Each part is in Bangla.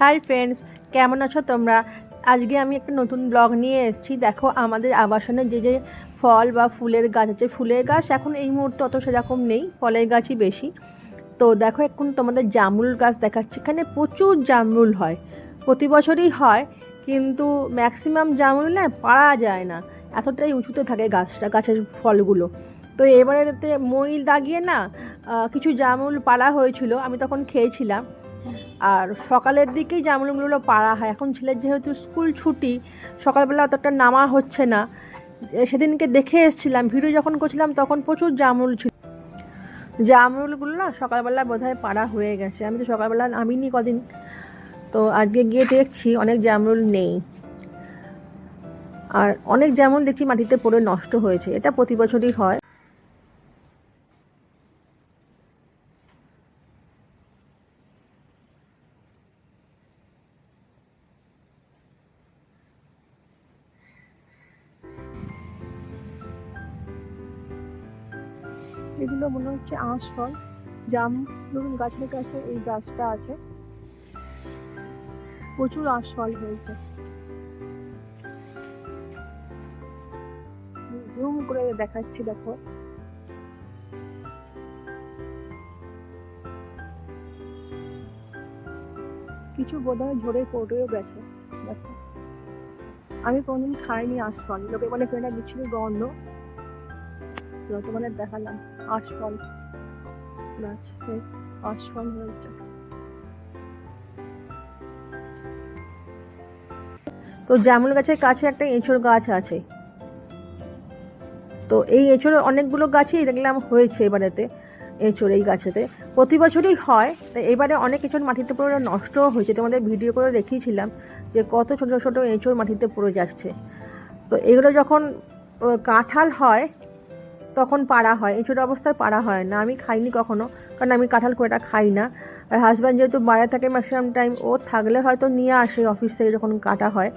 হাই ফ্রেন্ডস, কেমন আছো তোমরা? আজকে আমি একটা নতুন ব্লগ নিয়ে এসেছি। দেখো, আমাদের আবাসনে যে যে ফল বা ফুলের গাছ আছে, ফুলের গাছ এখন এই মুহূর্তে অত সেরকম নেই, ফলের গাছই বেশি। তো দেখো, এখন তোমাদের জামরুল গাছ দেখাচ্ছি। এখানে প্রচুর জামরুল হয়, প্রতি বছরই হয়, কিন্তু ম্যাক্সিমাম জামরুল না পারা যায় না। এতটাই উঁচুতে থাকে গাছটা, গাছের ফলগুলো। তো এবারে মই দাগিয়ে না কিছু জামরুল পাড়া হয়েছিল, আমি তখন খেয়েছিলাম। আর সকালের দিকেই জামরুলগুলো পাড়া হয়। এখন ছেলের যেহেতু স্কুল ছুটি, সকালবেলা অতটা নামা হচ্ছে না। সেদিনকে দেখে এসেছিলাম ভিডিও যখন করছিলাম তখন প্রচুর জামরুল ছিল। জামরুলগুলো না সকালবেলা বোধহয় পাড়া হয়ে গেছে। আমি তো সকালবেলা নামিনি কদিন। তো আজকে গিয়ে দেখছি অনেক জামরুল নেই। আর অনেক জামরুল দেখছি মাটিতে পড়ে নষ্ট হয়েছে। এটা প্রতি বছরই হয়। এগুলো মনে হচ্ছে আঁশ ফল। জাম, ধরুন গাছের কাছে এই গাছটা আছে। প্রচুর আঁশ ফল হয়েছে। জুম করে দেখাচ্ছি, দেখো। কিছু বোধহয় ঝরে পড়েও গেছে, দেখো। আমি কোনদিন খাইনি আঁশফল লোকে বলে কেনা বিচ্ছিরি গন্ধ। তোমাদের দেখালাম। আঁশফল আঁশফল হয়েছে। তো জামুল গাছের কাছে একটা এঁচড় গাছ আছে। তো এই এঁচড়ের অনেকগুলো গাছই দেখলাম হয়েছে এবারেতে, এঁচড় এই গাছেতে। প্রতি বছরই হয়, তো এবারে অনেক এঁচড় মাটিতে পড়ে নষ্টও হয়েছে। তোমাদের ভিডিও করে দেখিয়েছিলাম যে কত ছোট ছোট এঁচড় মাটিতে পড়ে যাচ্ছে। তো এগুলো যখন কাঁঠাল হয় তখন পাড়া হয় এঁচড় অবস্থায় পাড়া হয় না। আমি খাইনি কখনো, কারণ আমি কাঁঠাল খুব খাই না। আর হাজব্যান্ড যেহেতু বাইরে থাকে ম্যাক্সিমাম টাইম ও থাকলে হয়তো নিয়ে আসে অফিস থেকে যখন কাটা হয়।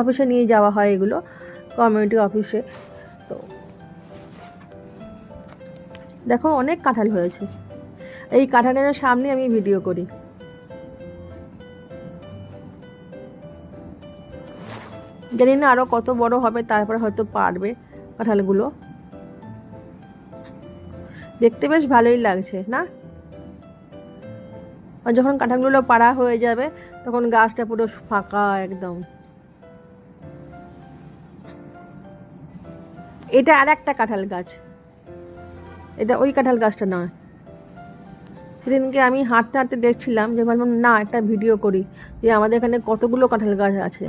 অফিসে নিয়ে যাওয়া হয় এগুলো কমিউনিটি অফিসে তো দেখো অনেক কাঁঠাল হয়েছে। এই কাঁঠালের সামনে আমি ভিডিও করি। জানি না আরও কত বড় হবে, তারপর হয়তো পারবে কাঁঠালগুলো। দেখতে বেশ ভালোই লাগছে, না? আর যখন কাঁঠালগুলো পাড়া হয়ে যাবে, তখন গাছটা পুরো ফাঁকা একদম। এটা আর একটা কাঁঠাল গাছ। এটা ওই কাঁঠাল গাছটা নয়। সেদিনকে আমি হাঁটতে হাঁটতে দেখছিলাম যে ভাবলাম না, একটা ভিডিও করি যে আমাদের এখানে কতগুলো কাঁঠাল গাছ আছে।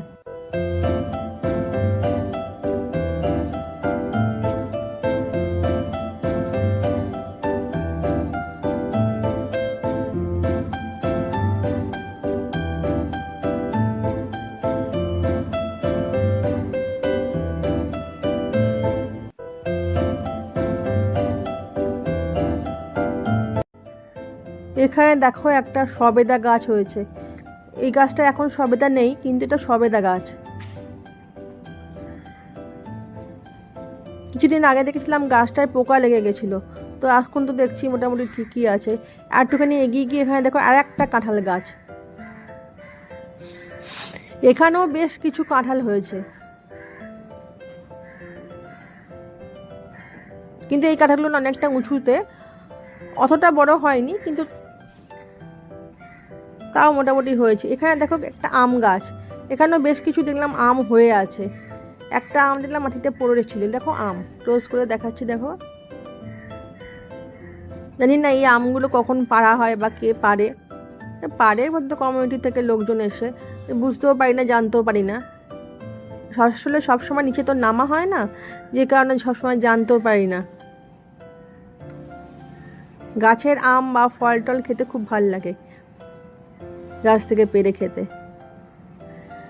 এখানে দেখো একটা সবেদা গাছ হয়েছে। এই গাছটা এখন সবেদা নেই, কিন্তু এটা সবেদা গাছ। কিছুদিন আগে দেখেছিলাম গাছটায় পোকা লেগে গেছিল। তো এখন তো দেখছি মোটামুটি ঠিকই আছে। একটুখানি এগিয়ে গিয়ে এখানে দেখো আর একটা কাঁঠাল গাছ। এখানেও বেশ কিছু কাঁঠাল হয়েছে। কিন্তু এই কাঁঠালগুলো অনেকটা উঁচুতে, অতটা বড় হয়নি, কিন্তু তাও মোটামুটি হয়েছে। এখানে দেখো একটা আম গাছ। এখানেও বেশ কিছু দেখলাম আম হয়ে আছে। একটা আম দেখলাম মাটিতে পড়ে ছিল দেখো আম। ক্লোজ করে দেখাচ্ছি, দেখো। জানি না এই আমগুলো কখন পাড়া হয় বা কে পারে পারে বলতে কমিউনিটি থেকে লোকজন এসে। বুঝতেও পারি না, জানতেও পারি না। আসলে সবসময় নিচে তো নামা হয় না। যে কারণে সবসময় জানতেও পারি না। গাছের আম বা ফল টল খেতে খুব ভালো লাগে। গাছ থেকে পেরে খেতে।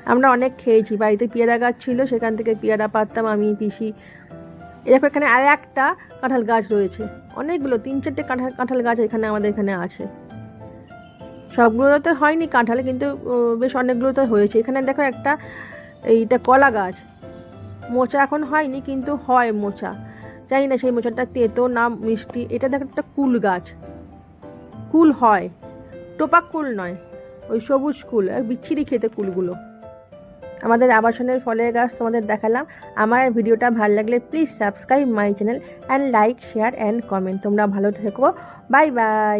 আমরা অনেক খেয়েছি। বাড়িতে পেয়ারা গাছ ছিল, সেখান থেকে পেয়ারা পারতাম আমি, পিসি। এরকম এখানে আর একটা কাঁঠাল গাছ রয়েছে। অনেকগুলো, তিন চারটে কাঁঠাল কাঁঠাল গাছ এখানে, আমাদের এখানে আছে। সবগুলোতে হয়নি কাঁঠাল, কিন্তু বেশ অনেকগুলোতে হয়েছে। এখানে দেখো একটা, এইটা কলা গাছ। মোচা এখন হয়নি, কিন্তু হয় মোচা। জানি না সেই মোচাটা তেতো না মিষ্টি। এটা দেখো একটা কুল গাছ। কুল হয়। টোপাক কুল নয়। ওই সবুজ কুল, আর বিচ্ছিরি খেতে কুলগুলো। আমাদের আবাসনের ফলের গাছ তোমাদের দেখালাম। আমার ভিডিওটা ভালো লাগলে please subscribe my channel and like share and comment তোমরা ভালো থেকো। Bye bye